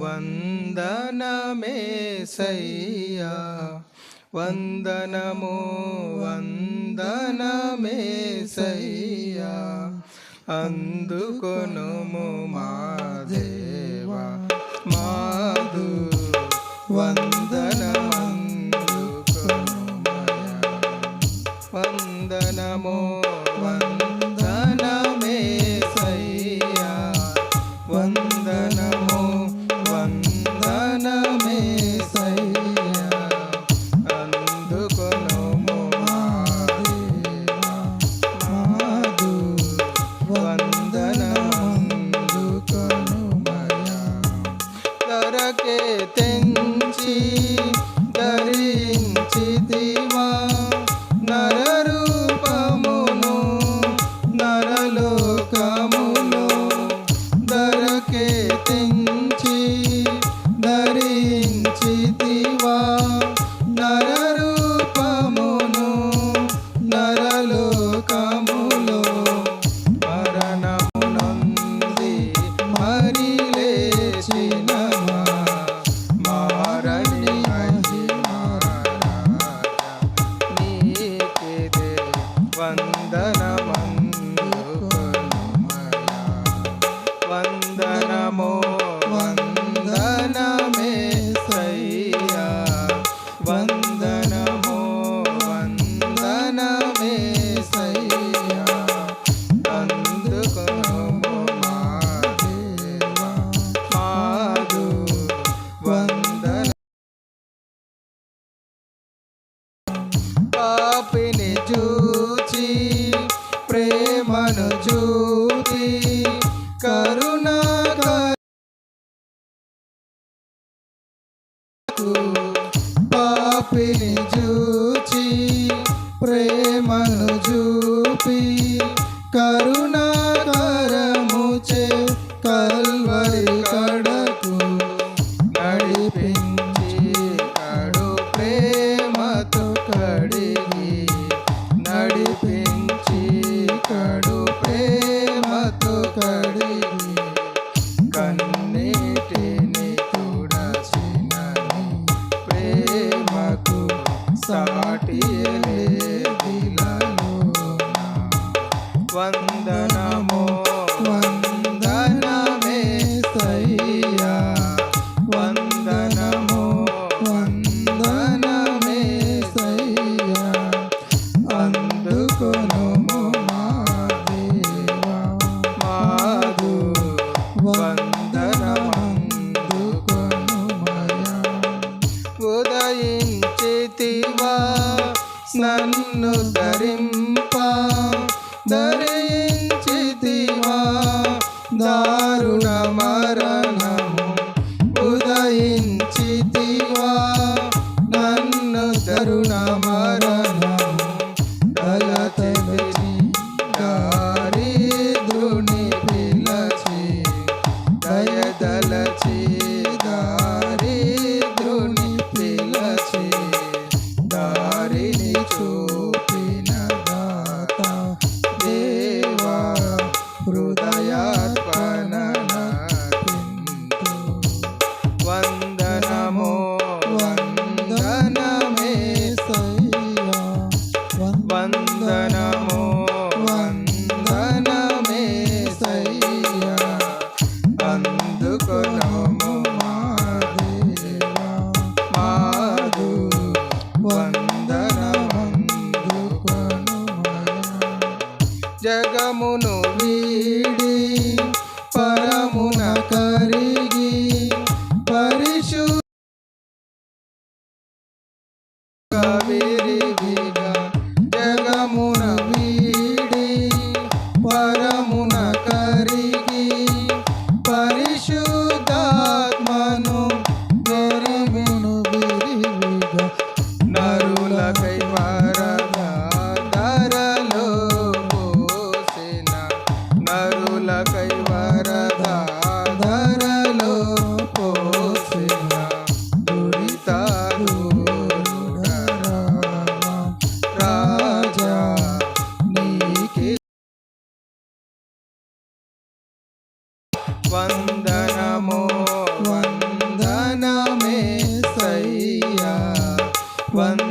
వందనమే సయ్యా. వందనము వందనమే సయ్యా. అందుకొనుము మా దేవా. మాధు వంద నాకు పాపిని చూచి ప్రేమను చూపి కరుణాకరము చే కల్ I know that. Samuno. One.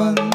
i don't one.